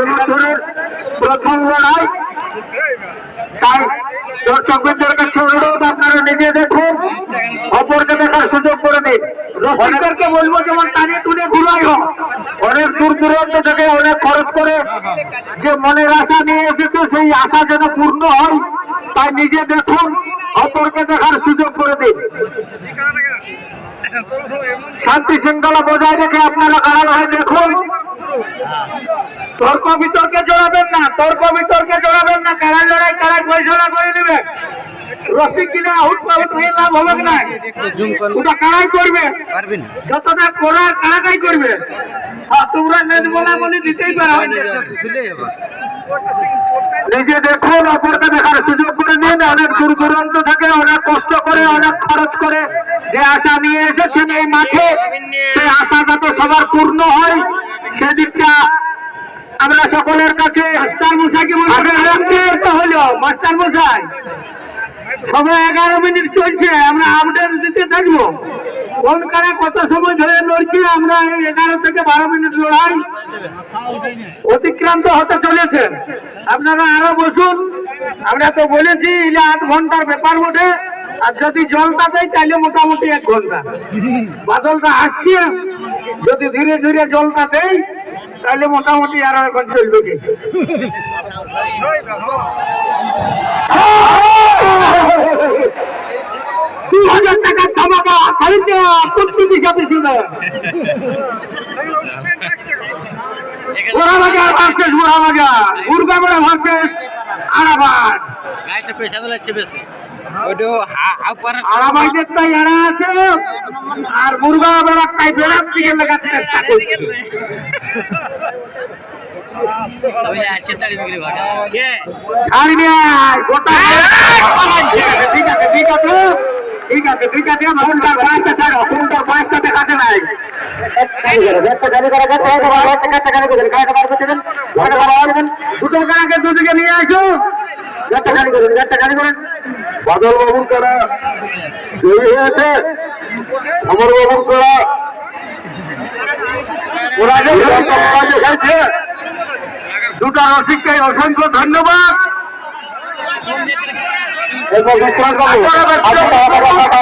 এবছরের প্রথম লড়াই। তাই দর্শকদের কাছে অনুরোধ আপনারা নিজে দেখুন। অপরকে দেখার সুযোগ করে দিন। বলব যেমন টানে তুলে ঘুরাই হোক। অনেক দূর দূরান্ত থেকে অনেক খরচ করে যে মনের আশা নিয়ে এসেছে সেই আশা যেন পূর্ণ হয় তাই নিজে দেখুন। অপরকে দেখার সুযোগ করে দিন। শান্তি শৃঙ্খলা বজায় রেখে আপনারা কারাগারে দেখুন। তর্ক বিতর্কে জড়াবেন না তর্ক বিতর্কে জড়াবেন না কারা লড়াই কারা ফয়সলা করে নেবে রসিক কিনে আউট পাউট হয়ে লাভ হবে না? ওটা কারাই করবে? যতটা করার কারাটাই করবে। আর তোমরা নেট বলা বলে দিতেই পারো। নিজে দেখুন অপরকে দেখার সুযোগ নিন, অনেক দূর দূরান্ত থেকে, অনেক কষ্ট করে, অনেক খরচ করে যে আশা নিয়ে এসেছেন এই মাঠে, সেই আশা যাতে সবার পূর্ণ হয়। সেদিকটা আমরা সকলের কাছে মাস্টার হলো মশাই। সময় এগারো মিনিট চলছে, আমরা আপডেট দিতে থাকব। কোন কারা কত সময় ধরে লড়ছি, আমরা এই এগারো থেকে বারো মিনিট লড়াই। অতিক্রান্ত হতে চলেছে। আপনারা আরও বসুন। আমরা তো বলেছি যে আট ঘণ্টার ব্যাপার বটে। আর যদি জলটা দেয় তাহলে মোটামুটি এক ঘণ্টা। বাদলটা আসছে, যদি ধীরে ধীরে জলটা দেয় তাহলে মোটামুটি আরও এখন চলবে কি। হাজার প্রত্যেক হিসাবে ছিল ঘোড়া ভার্সেস ঘোড়া বাজার ভার্সেস আরাবাদ গাড়িটা পয়সা তো লাগছে বেশি। ওইটা হাফ পার আরাবাইদের তাই এরা আছে আর মুরগা বেড়া তাই দিকে চেষ্টা করছে ঠিক আছে ঠিক আছে। ঠিক আছে ঠিক আছে ফোনটার বয়সটা ছাড়ো ফোনটার বয়সটা দেখাতে নাই দুটো কানাকে দুদিকে নিয়ে বাদল বাবুর কারা জয়ী হয়েছে বাবুর কারা ওরা দুটা রসিককে অসংখ্য ধন্যবাদ আচ্ছা, আপনারা